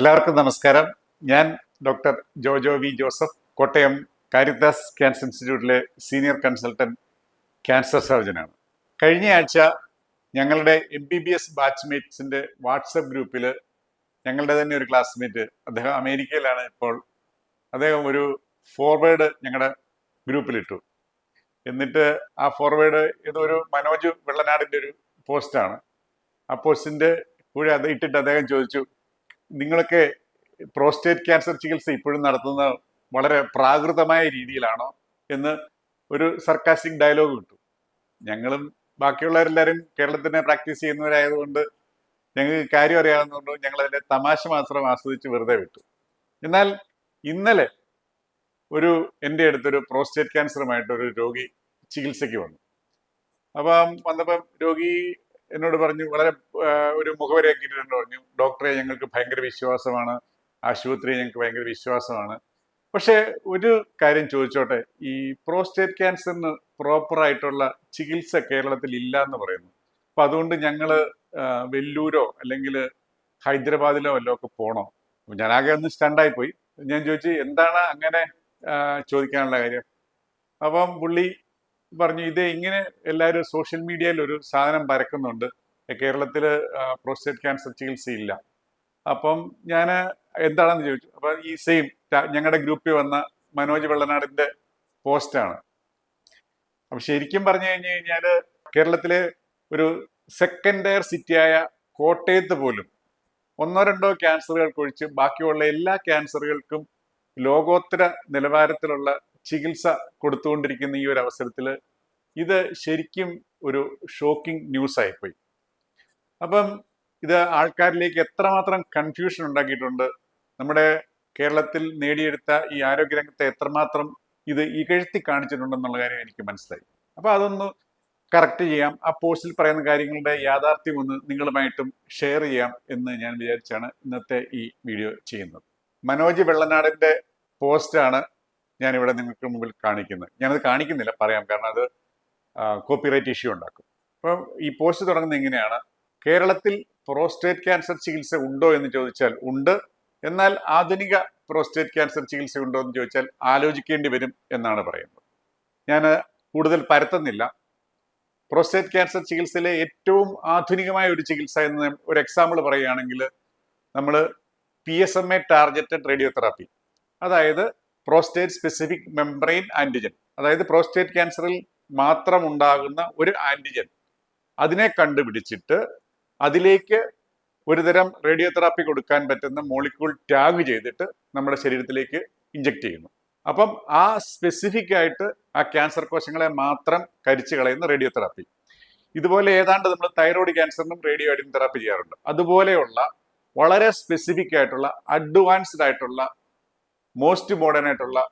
എല്ലാവർക്കും നമസ്കാരം. ഞാൻ doctor Jojo V Joseph Kottayam Caritas cancer ഇൻസ്റ്റിറ്റ്യൂട്ടിലെ സീനിയർ കൺസൾട്ടന്റ് ക്യാൻസർ സർജനാണ്. കഴിഞ്ഞ ആഴ്ച ഞങ്ങളുടെ എം ബി ബി എസ് ബാച്ച്മേറ്റ്സിന്റെ വാട്സപ്പ് ഗ്രൂപ്പിൽ ഞങ്ങളുടെ തന്നെ ഒരു ക്ലാസ്മേറ്റ് അദ്ദേഹം അമേരിക്കയിലാണ് ഇപ്പോൾ അദ്ദേഹം ഒരു ഫോർവേഡ് ഞങ്ങളുടെ ഗ്രൂപ്പിലിട്ടു. എന്നിട്ട് ആ ഫോർവേഡ് ഇതൊരു മനോജ് വെള്ളനാടിന്റെ ഒരു പോസ്റ്റാണ്. ആ പോസ്റ്റിന്റെ കൂടെ അത് ഇട്ടിട്ട് അദ്ദേഹം ചോദിച്ചു നിങ്ങളൊക്കെ പ്രോസ്റ്റേറ്റ് ക്യാൻസർ ചികിത്സ ഇപ്പോഴും നടത്തുന്ന വളരെ പ്രാകൃതമായ രീതിയിലാണോ എന്ന് ഒരു സർക്കാസ്റ്റിക് ഡയലോഗ് കിട്ടും. ഞങ്ങളും ബാക്കിയുള്ളവരെല്ലാവരും കേരളത്തിനെ പ്രാക്ടീസ് ചെയ്യുന്നവരായതുകൊണ്ട് ഞങ്ങൾക്ക് കാര്യം അറിയാവുന്നതുകൊണ്ട് ഞങ്ങൾ അതിന്റെ തമാശ മാത്രം ആസ്വദിച്ച് വെറുതെ വിട്ടു. എന്നാൽ ഇന്നലെ ഒരു എന്റെ അടുത്തൊരു പ്രോസ്റ്റേറ്റ് ക്യാൻസറുമായിട്ട് ഒരു രോഗി ചികിത്സയ്ക്ക് വന്നു. അപ്പം വന്നപ്പം രോഗി എന്നോട് പറഞ്ഞു വളരെ ഒരു മുഖവരയാക്കിയിട്ടുണ്ട് പറഞ്ഞു. ഡോക്ടറെ ഞങ്ങൾക്ക് ഭയങ്കര വിശ്വാസമാണ്. ആശുപത്രി ഞങ്ങൾക്ക് ഭയങ്കര വിശ്വാസമാണ്. പക്ഷേ ഒരു കാര്യം ചോദിച്ചോട്ടെ. ഈ പ്രോസ്റ്റേറ്റ് ക്യാൻസറിന് പ്രോപ്പറായിട്ടുള്ള ചികിത്സ കേരളത്തിൽ ഇല്ല എന്ന് പറയുന്നു. അപ്പൊ അതുകൊണ്ട് ഞങ്ങൾ ആ, വെല്ലൂരോ അല്ലെങ്കിൽ ഹൈദരാബാദിലോ വല്ലോ ഒക്കെ പോണോ? ഞാൻ ആകെ ഒന്ന് സ്റ്റണ്ടായി പോയി ഞാൻ ചോദിച്ചു എന്താണ് അങ്ങനെ ചോദിക്കാനുള്ള കാര്യം? അപ്പം പുള്ളി പറഞ്ഞു ഇത് ഇങ്ങനെ എല്ലാവരും സോഷ്യൽ മീഡിയയിൽ ഒരു സാധനം പരക്കുന്നുണ്ട്. കേരളത്തിൽ പ്രോസ്റ്റേറ്റ് ക്യാൻസർ ചികിത്സയില്ല. അപ്പം ഞാൻ എന്താണെന്ന് ചോദിച്ചു അപ്പം ഈ സെയിം ഞങ്ങളുടെ ഗ്രൂപ്പിൽ വന്ന മനോജ് വെള്ളനാടിന്റെ പോസ്റ്റാണ്. അപ്പം ശരിക്കും പറഞ്ഞു കഴിഞ്ഞു കഴിഞ്ഞാൽ കേരളത്തിലെ ഒരു സെക്കൻഡ് ടയർ സിറ്റിയായ കോട്ടയത്ത് പോലും ഒന്നോ രണ്ടോ ക്യാൻസറുകൾക്ക് ഒഴിച്ച് ബാക്കിയുള്ള എല്ലാ ക്യാൻസറുകൾക്കും ലോകോത്തര നിലവാരത്തിലുള്ള ചികിത്സ കൊടുത്തുകൊണ്ടിരിക്കുന്ന ഈ ഒരു അവസരത്തിൽ ഇത് ശരിക്കും ഒരു ഷോക്കിംഗ് ന്യൂസ് ആയിപ്പോയി. അപ്പം ഇത് ആൾക്കാരിലേക്ക് എത്രമാത്രം കൺഫ്യൂഷൻ ഉണ്ടാക്കിയിട്ടുണ്ട്. നമ്മുടെ കേരളത്തിൽ നേടിയെടുത്ത ഈ ആരോഗ്യരംഗത്തെ എത്രമാത്രം ഇത് ഇകഴ്ത്തി കാണിച്ചിട്ടുണ്ടെന്നുള്ള കാര്യം എനിക്ക് മനസ്സിലായി. അപ്പൊ അതൊന്ന് കറക്റ്റ് ചെയ്യാം. ആ പോസ്റ്റിൽ പറയുന്ന കാര്യങ്ങളുടെ യാഥാർത്ഥ്യം ഒന്ന് നിങ്ങളുമായിട്ടും ഷെയർ ചെയ്യാം എന്ന് ഞാൻ വിചാരിച്ചാണ് ഇന്നത്തെ ഈ വീഡിയോ ചെയ്യുന്നത്. മനോജ് വെള്ളനാടിന്റെ പോസ്റ്റാണ് ഞാനിവിടെ നിങ്ങൾക്ക് മുമ്പിൽ കാണിക്കുന്നത് ഞാനത് കാണിക്കുന്നില്ല പറയാം. കാരണം അത് കോപ്പിറൈറ്റ് ഇഷ്യൂ ഉണ്ടാക്കും. അപ്പം ഈ പോസ്റ്റ് തുടങ്ങുന്നത് എങ്ങനെയാണ്? കേരളത്തിൽ പ്രോസ്റ്റേറ്റ് ക്യാൻസർ ചികിത്സ ഉണ്ടോ എന്ന് ചോദിച്ചാൽ ഉണ്ട്. എന്നാൽ ആധുനിക പ്രോസ്റ്റേറ്റ് ക്യാൻസർ ചികിത്സ ഉണ്ടോ എന്ന് ചോദിച്ചാൽ ആലോചിക്കേണ്ടി വരും എന്നാണ് പറയുന്നത്. ഞാൻ കൂടുതൽ പരത്തുന്നില്ല. പ്രോസ്റ്റേറ്റ് ക്യാൻസർ ചികിത്സയിലെ ഏറ്റവും ആധുനികമായ ഒരു ചികിത്സ എന്ന് ഒരു എക്സാമ്പിൾ പറയുകയാണെങ്കിൽ നമ്മൾ P S M A targeted radiotherapy അതായത് പ്രോസ്റ്റേറ്റ് സ്പെസിഫിക് മെംബ്രെയിൻ ആന്റിജൻ അതായത് പ്രോസ്റ്റേറ്റ് ക്യാൻസറിൽ മാത്രം ഉണ്ടാകുന്ന ഒരു ആന്റിജൻ അതിനെ കണ്ടുപിടിച്ചിട്ട് അതിലേക്ക് ഒരുതരം റേഡിയോ തെറാപ്പി കൊടുക്കാൻ പറ്റുന്ന മോളിക്യൂൾ ടാഗ് ചെയ്തിട്ട് നമ്മുടെ ശരീരത്തിലേക്ക് ഇഞ്ചെക്ട് ചെയ്യുന്നു. അപ്പം ആ സ്പെസിഫിക് ആയിട്ട് ആ ക്യാൻസർ കോശങ്ങളെ മാത്രം കരിച്ചു കളയുന്ന റേഡിയോ തെറാപ്പി ഇതുപോലെ ഏതാണ്ട് നമ്മൾ തൈറോയ്ഡ് ക്യാൻസറിനും റേഡിയോ തെറാപ്പി ചെയ്യാറുണ്ട്. അതുപോലെയുള്ള വളരെ സ്പെസിഫിക് ആയിട്ടുള്ള അഡ്വാൻസ്ഡ് ആയിട്ടുള്ള മോസ്റ്റ് മോഡേൺ ആയിട്ടുള്ള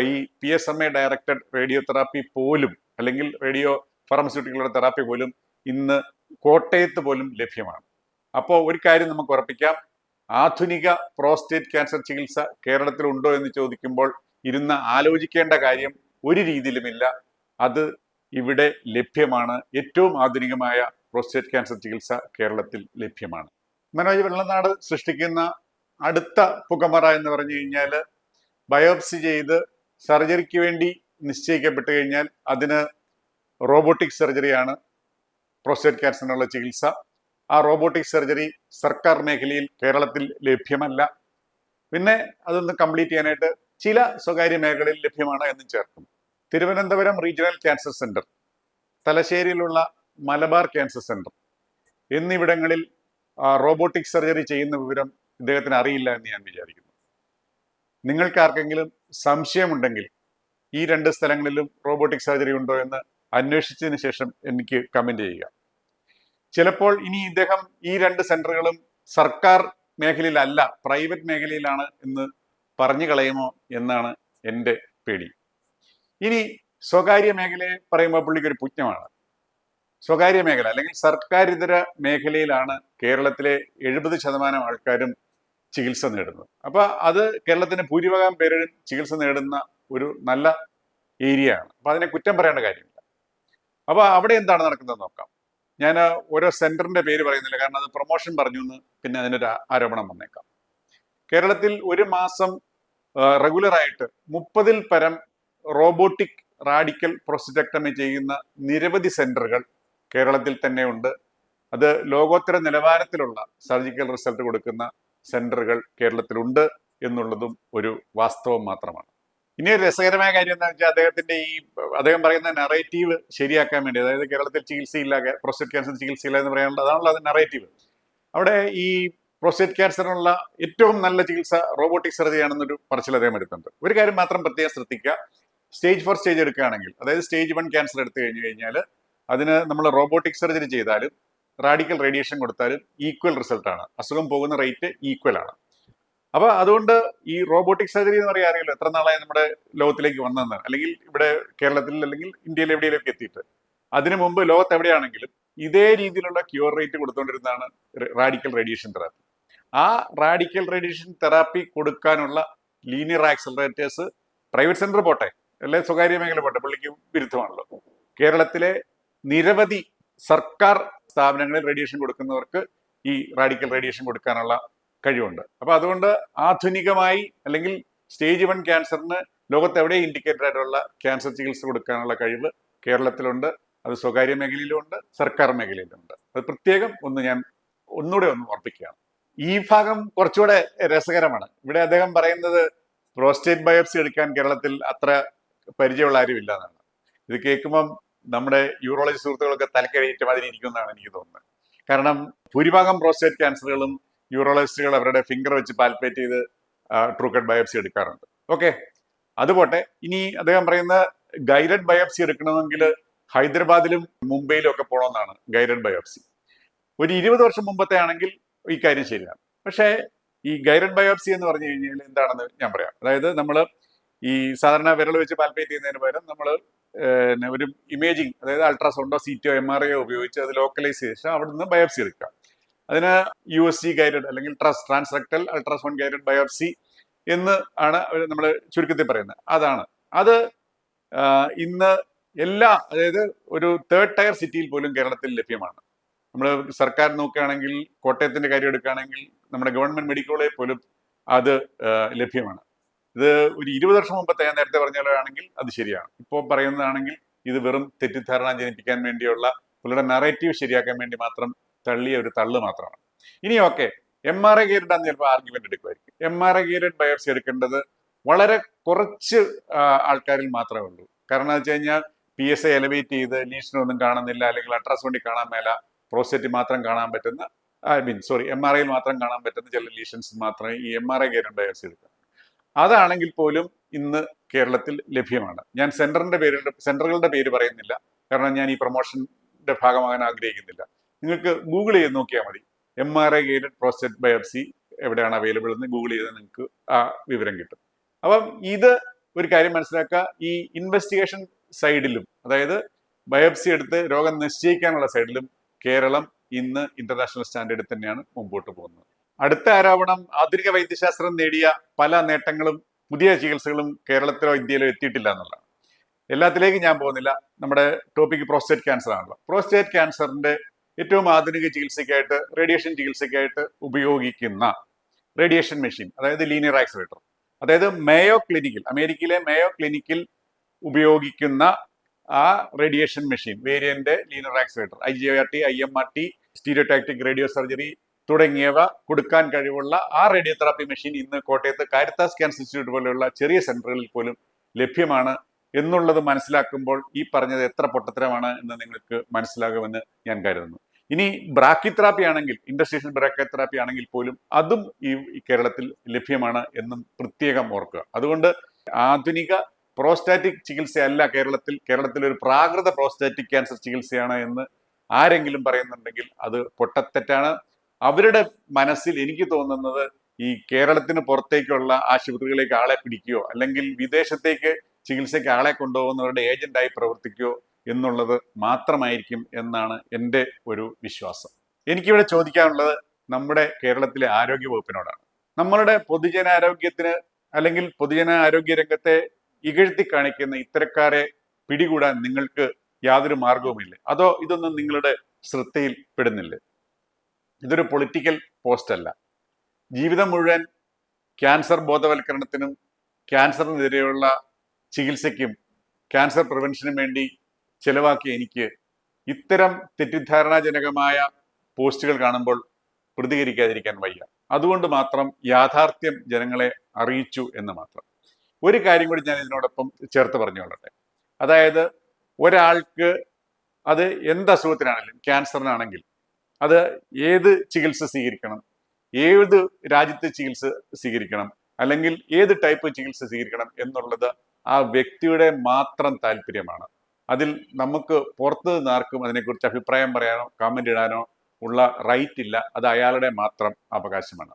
ഈ P S M A directed radiotherapy പോലും അല്ലെങ്കിൽ റേഡിയോ ഫാർമസ്യൂട്ടിക്കലുടെ തെറാപ്പി പോലും ഇന്ന് കോട്ടയത്ത് പോലും ലഭ്യമാണ്. അപ്പോൾ ഒരു കാര്യം നമുക്ക് ഉറപ്പിക്കാം. ആധുനിക പ്രോസ്റ്റേറ്റ് ക്യാൻസർ ചികിത്സ കേരളത്തിൽ ഉണ്ടോ എന്ന് ചോദിക്കുമ്പോൾ ഇരുന്ന് ആലോചിക്കേണ്ട കാര്യം ഒരു രീതിയിലുമില്ല. അത് ഇവിടെ ലഭ്യമാണ്. ഏറ്റവും ആധുനികമായ പ്രോസ്റ്റേറ്റ് ക്യാൻസർ ചികിത്സ കേരളത്തിൽ ലഭ്യമാണ്. മനോജ് വെള്ളനാട് സൃഷ്ടിക്കുന്ന അടുത്ത പുകമറ എന്ന് പറഞ്ഞു കഴിഞ്ഞാൽ ബയോപ്സി ചെയ്ത് സർജറിക്ക് വേണ്ടി നിശ്ചയിക്കപ്പെട്ട് കഴിഞ്ഞാൽ അതിന് റോബോട്ടിക് സർജറിയാണ് പ്രോസ്റ്റേറ്റ് ക്യാൻസറിനുള്ള ചികിത്സ. ആ റോബോട്ടിക് സർജറി സർക്കാർ മേഖലയിൽ കേരളത്തിൽ ലഭ്യമല്ല. പിന്നെ അതൊന്ന് കംപ്ലീറ്റ് ചെയ്യാനായിട്ട് ചില സ്വകാര്യ മേഖലയിൽ ലഭ്യമാണ് എന്നും ചേർക്കും. തിരുവനന്തപുരം റീജിയണൽ ക്യാൻസർ സെന്റർ തലശ്ശേരിയിലുള്ള മലബാർ ക്യാൻസർ സെന്റർ. എന്നിവിടങ്ങളിൽ റോബോട്ടിക് സർജറി ചെയ്യുന്ന വിവരം ഇദ്ദേഹത്തിന് അറിയില്ല എന്ന് ഞാൻ വിചാരിക്കുന്നു. നിങ്ങൾക്ക് ആർക്കെങ്കിലും സംശയമുണ്ടെങ്കിൽ ഈ രണ്ട് സ്ഥലങ്ങളിലും റോബോട്ടിക് സർജറി ഉണ്ടോ എന്ന് അന്വേഷിച്ചതിന് ശേഷം എനിക്ക് കമന്റ് ചെയ്യുക. ചിലപ്പോൾ ഇനി ഇദ്ദേഹം ഈ രണ്ട് സെന്ററുകളും സർക്കാർ മേഖലയിലല്ല പ്രൈവറ്റ് മേഖലയിലാണ് എന്ന് പറഞ്ഞു കളയുമോ എന്നാണ് എന്റെ പേടി. ഇനി സ്വകാര്യ മേഖലയെ പറയുമ്പോൾ പുള്ളിക്ക് ഒരു പുജ്ഞമാണ് സ്വകാര്യ മേഖല അല്ലെങ്കിൽ സർക്കാരിതര മേഖലയിലാണ് കേരളത്തിലെ എഴുപത് ശതമാനം ആൾക്കാരും ചികിത്സ നേടുന്നത്. അപ്പൊ അത് കേരളത്തിന് ഭൂരിഭാഗം പേരും ചികിത്സ നേടുന്ന ഒരു നല്ല ഏരിയ ആണ്. അപ്പൊ അതിനെ കുറ്റം പറയേണ്ട കാര്യമില്ല. അപ്പൊ അവിടെ എന്താണ് നടക്കുന്നത് നോക്കാം. ഞാൻ ഓരോ സെന്ററിന്റെ പേര് പറയുന്നില്ല. കാരണം അത് പ്രൊമോഷൻ പറഞ്ഞു എന്ന് പിന്നെ അതിനൊരു ആരോപണം വന്നേക്കാം. കേരളത്തിൽ ഒരു മാസം റെഗുലർ ആയിട്ട് മുപ്പതിൽ പരം റോബോട്ടിക് റാഡിക്കൽ പ്രൊസ്റ്റക്ടമി ചെയ്യുന്ന നിരവധി സെന്ററുകൾ കേരളത്തിൽ തന്നെ ഉണ്ട്. അത് ലോകോത്തര നിലവാരത്തിലുള്ള സർജിക്കൽ റിസൾട്ട് കൊടുക്കുന്ന സെന്ററുകൾ കേരളത്തിലുണ്ട് എന്നുള്ളതും ഒരു വാസ്തവം മാത്രമാണ്. ഇനി ഒരു രസകരമായ കാര്യം എന്താണെന്ന് വെച്ചാൽ അദ്ദേഹത്തിന്റെ ഈ അദ്ദേഹം പറയുന്ന നറേറ്റീവ് ശരിയാക്കാൻ വേണ്ടി അതായത് കേരളത്തിൽ ചികിത്സയില്ല പ്രോസ്റ്റേറ്റ് ക്യാൻസർ ചികിത്സയില്ല എന്ന് പറയാനുള്ള അതാണല്ലോ അത് നറേറ്റീവ് അവിടെ ഈ പ്രോസ്റ്റേറ്റ് ക്യാൻസറിനുള്ള ഏറ്റവും നല്ല ചികിത്സ റോബോട്ടിക് സർജറിയാണെന്നൊരു പറച്ചിൽ അദ്ദേഹം എടുത്തിട്ടുണ്ട്. ഒരു കാര്യം മാത്രം പ്രത്യേകം ശ്രദ്ധിക്കുക. സ്റ്റേജ് ഫോർ സ്റ്റേജ് എടുക്കുകയാണെങ്കിൽ അതായത് സ്റ്റേജ് വൺ ക്യാൻസർ എടുത്തു കഴിഞ്ഞു കഴിഞ്ഞാൽ അതിന് നമ്മൾ റോബോട്ടിക് സർജറി ചെയ്താലും റാഡിക്കൽ റേഡിയേഷൻ കൊടുത്താലും ഈക്വൽ റിസൾട്ടാണ് അസുഖം പോകുന്ന റേറ്റ് ഈക്വൽ ആണ്. അപ്പൊ അതുകൊണ്ട് ഈ റോബോട്ടിക് സർജറി എന്ന് പറയാൻ അറിയില്ല എത്ര നാളായി നമ്മുടെ ലോകത്തിലേക്ക് വന്നതെന്ന്. അല്ലെങ്കിൽ ഇവിടെ കേരളത്തിൽ അല്ലെങ്കിൽ ഇന്ത്യയിൽ എവിടെയെങ്കിലും എത്തിയിട്ട്. അതിനു മുമ്പ് ലോകത്ത് എവിടെയാണെങ്കിലും ഇതേ രീതിയിലുള്ള ക്യൂർ റേറ്റ് കൊടുത്തുകൊണ്ടിരുന്നതാണ് റാഡിക്കൽ റേഡിയേഷൻ തെറാപ്പി ആ റാഡിക്കൽ റേഡിയേഷൻ തെറാപ്പി കൊടുക്കാനുള്ള ലീനിയർ ആക്സലറേറ്റേഴ്സ് പ്രൈവറ്റ് സെന്റർ പോട്ടെ അല്ലെ സ്വകാര്യ മേഖല പോട്ടെ പുള്ളിക്ക് വിരുദ്ധമാണല്ലോ. കേരളത്തിലെ നിരവധി സർക്കാർ സ്ഥാപനങ്ങളിൽ റേഡിയേഷൻ കൊടുക്കുന്നവർക്ക് ഈ റാഡിക്കൽ റേഡിയേഷൻ കൊടുക്കാനുള്ള കഴിവുണ്ട്. അപ്പൊ അതുകൊണ്ട് ആധുനികമായി അല്ലെങ്കിൽ സ്റ്റേജ് വൺ ക്യാൻസറിന് ലോകത്ത് എവിടെ ഇൻഡിക്കേറ്റഡ് ആയിട്ടുള്ള ക്യാൻസർ ചികിത്സ കൊടുക്കാനുള്ള കഴിവ് കേരളത്തിലുണ്ട് അത് സ്വകാര്യ മേഖലയിലുമുണ്ട് സർക്കാർ മേഖലയിലുമുണ്ട് അത് പ്രത്യേകം ഒന്ന് ഞാൻ ഒന്നുകൂടെ ഒന്ന് ഓർപ്പിക്കുകയാണ്. ഈ ഭാഗം കുറച്ചുകൂടെ രസകരമാണ്. ഇവിടെ അദ്ദേഹം പറയുന്നത് പ്രോസ്റ്റേറ്റ് ബയോപ്സി എടുക്കാൻ കേരളത്തിൽ അത്ര പരിചയമുള്ള ആരും ഇല്ല എന്നാണ്. ഇത് കേൾക്കുമ്പം നമ്മുടെ യൂറോളജി സുഹൃത്തുക്കളൊക്കെ തലക്കഴിയേറ്റ മാതിരി ഇരിക്കുമെന്നാണ് എനിക്ക് തോന്നുന്നത്. കാരണം ഭൂരിഭാഗം പ്രോസ്റ്റേറ്റ് ക്യാൻസറുകളും യൂറോളജിസ്റ്റുകൾ അവരുടെ ഫിംഗർ വെച്ച് പാൽപ്പേറ്റ് ചെയ്ത് ട്രൂക്കഡ് ബയോപ്സി എടുക്കാറുണ്ട്. ഓക്കെ. അതുപോട്ടെ ഇനി അദ്ദേഹം പറയുന്ന ഗൈഡഡ് ബയോപ്സി എടുക്കണമെങ്കിൽ ഹൈദരാബാദിലും മുംബൈയിലും ഒക്കെ പോകണമെന്നാണ് ഗൈഡഡ് ബയോപ്സി. ഒരു ഇരുപത് വർഷം മുമ്പത്തെ ആണെങ്കിൽ ഈ കാര്യം ശരിയാണ്. പക്ഷേ ഈ ഗൈഡഡ് ബയോപ്സി എന്ന് പറഞ്ഞു കഴിഞ്ഞാൽ എന്താണെന്ന് ഞാൻ പറയാം. അതായത് നമ്മൾ ഈ സാധാരണ വിരൽ വെച്ച് പാൽപ്പേറ്റ് ചെയ്യുന്നതിന് പകരം നമ്മൾ ഒരു ഇമേജിങ് അതായത് അൾട്രാസൗണ്ടോ സീറ്റോ എം ആർ ഐയോ ഉപയോഗിച്ച് അത് ലോക്കലൈസ് അവിടെ അവിടുന്ന് ബയോപ്സി എടുക്കുക. അതിന് യു എസ് സി ഗൈഡഡ് അല്ലെങ്കിൽ TRUS transrectal ultrasound guided biopsy എന്ന് ആണ് നമ്മൾ ചുരുക്കത്തിൽ പറയുന്നത്. അതാണ്. അത് ഇന്ന് എല്ലാ അതായത് ഒരു തേർഡ് ടയർ സിറ്റിയിൽ പോലും കേരളത്തിൽ ലഭ്യമാണ്. നമ്മൾ സർക്കാർ നോക്കുകയാണെങ്കിൽ കോട്ടയത്തിന്റെ കാര്യം എടുക്കുകയാണെങ്കിൽ നമ്മുടെ ഗവൺമെന്റ് മെഡിക്കൽ കോളേജ് പോലും അത് ലഭ്യമാണ്. ഇത് ഒരു ഇരുപത് വർഷം മുമ്പത്തെ ഞാൻ നേരത്തെ പറഞ്ഞാണെങ്കിൽ അത് ശരിയാണ്. ഇപ്പോൾ പറയുന്നതാണെങ്കിൽ ഇത് വെറും തെറ്റിദ്ധാരണ ജനിപ്പിക്കാൻ വേണ്ടിയുള്ള പുള്ളിയുടെ നറേറ്റീവ് ശരിയാക്കാൻ വേണ്ടി മാത്രം തള്ളിയ ഒരു തള്ള് മാത്രമാണ്. ഇനി okay M R A guided ആണ് ചിലപ്പോൾ argument എടുക്കുമായിരിക്കും. M R A guided biopsy എടുക്കേണ്ടത് വളരെ കുറച്ച് ആൾക്കാരിൽ മാത്രമേ ഉള്ളൂ. കാരണം എന്ന് വെച്ച് കഴിഞ്ഞാൽ പി എസ് ഐ എലവേറ്റ് ചെയ്ത് ലീഷനൊന്നും കാണുന്നില്ല അല്ലെങ്കിൽ അൾട്രാസൗണ്ടിൽ കാണാൻ മേല പ്രോസ്റ്റേറ്റ് മാത്രം കാണാൻ പറ്റുന്ന I mean sorry M R ഐയിൽ മാത്രം കാണാൻ പറ്റുന്ന ചില ലീഷൻസ് മാത്രമേ ഈ M R I gated biopsy എടുക്കൂ. അതാണെങ്കിൽ പോലും ഇന്ന് കേരളത്തിൽ ലഭ്യമാണ്. ഞാൻ സെന്ററിന്റെ പേര് സെന്ററുകളുടെ പേര് പറയുന്നില്ല. കാരണം ഞാൻ ഈ പ്രൊമോഷന്റെ ഭാഗമാകാൻ ആഗ്രഹിക്കുന്നില്ല. നിങ്ങൾക്ക് ഗൂഗിൾ ചെയ്ത് നോക്കിയാൽ മതി. M R I guided prostate biopsy എവിടെയാണ് അവൈലബിൾ എന്ന് ഗൂഗിൾ ചെയ്ത് നിങ്ങൾക്ക് ആ വിവരം കിട്ടും. അപ്പം ഇത് ഒരു കാര്യം മനസ്സിലാക്കുക. ഈ ഇൻവെസ്റ്റിഗേഷൻ സൈഡിലും അതായത് ബയോപ്സി എടുത്ത് രോഗം നിശ്ചയിക്കാനുള്ള സൈഡിലും കേരളം ഇന്ന് ഇന്റർനാഷണൽ സ്റ്റാൻഡേർഡിൽ തന്നെയാണ് മുമ്പോട്ട് പോകുന്നത്. അടുത്ത ആരോപണം ആധുനിക വൈദ്യശാസ്ത്രം നേടിയ പല നേട്ടങ്ങളും പുതിയ ചികിത്സകളും കേരളത്തിലോ ഇന്ത്യയിലോ എത്തിയിട്ടില്ല എന്നുള്ളതാണ്. എല്ലാത്തിലേക്കും ഞാൻ പോകുന്നില്ല. നമ്മുടെ ടോപ്പിക് പ്രോസ്റ്റേറ്റ് ക്യാൻസർ ആണല്ലോ. പ്രോസ്റ്റേറ്റ് ക്യാൻസറിന്റെ ഏറ്റവും ആധുനിക ചികിത്സയ്ക്കായിട്ട് റേഡിയേഷൻ ചികിത്സയ്ക്കായിട്ട് ഉപയോഗിക്കുന്ന റേഡിയേഷൻ മെഷീൻ അതായത് ലീനിയർ ആക്സിലേറ്റർ അതായത് മേയോ ക്ലിനിക്കിൽ അമേരിക്കയിലെ മേയോ ക്ലിനിക്കിൽ ഉപയോഗിക്കുന്ന ആ radiation machine variant linear accelerator I G R T I M R T stereotactic radiosurgery തുടങ്ങിയവ കൊടുക്കാൻ കഴിവുള്ള ആ റേഡിയോതെറാപ്പി മെഷീൻ ഇന്ന് കോട്ടയത്ത് കാരിത്താസ് ക്യാൻസർ ഇൻസ്റ്റിറ്റ്യൂട്ട് പോലെയുള്ള ചെറിയ സെന്ററുകളിൽ പോലും ലഭ്യമാണ് എന്നുള്ളത് മനസ്സിലാക്കുമ്പോൾ ഈ പറഞ്ഞത് എത്ര പൊട്ടത്തരമാണ് എന്ന് നിങ്ങൾക്ക് മനസ്സിലാകുമെന്ന് ഞാൻ കരുതുന്നു. ഇനി ബ്രാക്കി തെറാപ്പി ആണെങ്കിൽ ഇൻഡസ്ട്രീഷ്യൽ ബ്രാക്കിത്രാപ്പി ആണെങ്കിൽ പോലും അതും ഈ കേരളത്തിൽ ലഭ്യമാണ് എന്നും പ്രത്യേകം ഓർക്കുക. അതുകൊണ്ട് ആധുനിക പ്രോസ്റ്റാറ്റിക് ചികിത്സയല്ല കേരളത്തിൽ കേരളത്തിൽ ഒരു പ്രാകൃത പ്രോസ്റ്റാറ്റിക് ക്യാൻസർ ചികിത്സയാണ് എന്ന് ആരെങ്കിലും പറയുന്നുണ്ടെങ്കിൽ അത് പൊട്ടത്തെറ്റാണ്. അവരുടെ മനസ്സിൽ എനിക്ക് തോന്നുന്നത് ഈ കേരളത്തിന് പുറത്തേക്കുള്ള ആശുപത്രികളിലേക്ക് ആളെ പിടിക്കുകയോ അല്ലെങ്കിൽ വിദേശത്തേക്ക് ചികിത്സയ്ക്ക് ആളെ കൊണ്ടുപോകുന്നവരുടെ ഏജന്റായി പ്രവർത്തിക്കുകയോ എന്നുള്ളത് മാത്രമായിരിക്കും എന്നാണ് എന്റെ ഒരു വിശ്വാസം. എനിക്കിവിടെ ചോദിക്കാനുള്ളത് നമ്മുടെ കേരളത്തിലെ ആരോഗ്യ വകുപ്പിനോടാണ് നമ്മളുടെ പൊതുജനാരോഗ്യത്തിന് അല്ലെങ്കിൽ പൊതുജന ആരോഗ്യ രംഗത്തെ ഇകഴ്ത്തി കാണിക്കുന്ന ഇത്തരക്കാരെ പിടികൂടാൻ നിങ്ങൾക്ക് യാതൊരു മാർഗവുമില്ലേ? അതോ ഇതൊന്നും നിങ്ങളുടെ ശ്രദ്ധയിൽ പെടുന്നില്ലേ ഇതൊരു പൊളിറ്റിക്കൽ പോസ്റ്റ് അല്ല. ജീവിതം മുഴുവൻ ക്യാൻസർ ബോധവൽക്കരണത്തിനും ക്യാൻസറിനെതിരെയുള്ള ചികിത്സയ്ക്കും ക്യാൻസർ പ്രിവെൻഷനും വേണ്ടി ചിലവാക്കിയ എനിക്ക് ഇത്തരം തെറ്റിദ്ധാരണാജനകമായ പോസ്റ്റുകൾ കാണുമ്പോൾ പ്രതികരിക്കാതിരിക്കാൻ വയ്യ. അതുകൊണ്ട് മാത്രം യാഥാർത്ഥ്യം ജനങ്ങളെ അറിയിച്ചു എന്ന് മാത്രം. ഒരു കാര്യം കൂടി ഞാൻ ഇതിനോടൊപ്പം ചേർത്ത് പറഞ്ഞുകൊള്ളട്ടെ. അതായത് ഒരാൾക്ക് അത് എന്ത് അസുഖത്തിനാണെങ്കിലും ക്യാൻസറിനാണെങ്കിൽ അത് ഏത് ചികിത്സ സ്വീകരിക്കണം? ഏത് രാജ്യത്തെ ചികിത്സ സ്വീകരിക്കണം? അല്ലെങ്കിൽ ഏത് ടൈപ്പ് ചികിത്സ സ്വീകരിക്കണം എന്നുള്ളത് ആ വ്യക്തിയുടെ മാത്രം താല്പര്യമാണ്. അതിൽ നമുക്ക് പുറത്ത് നിന്ന് ആർക്കും അതിനെക്കുറിച്ച് അഭിപ്രായം പറയാനോ കമന്റ് ഇടാനോ ഉള്ള റൈറ്റ് ഇല്ല. അത് അയാളുടെ മാത്രം അവകാശമാണ്.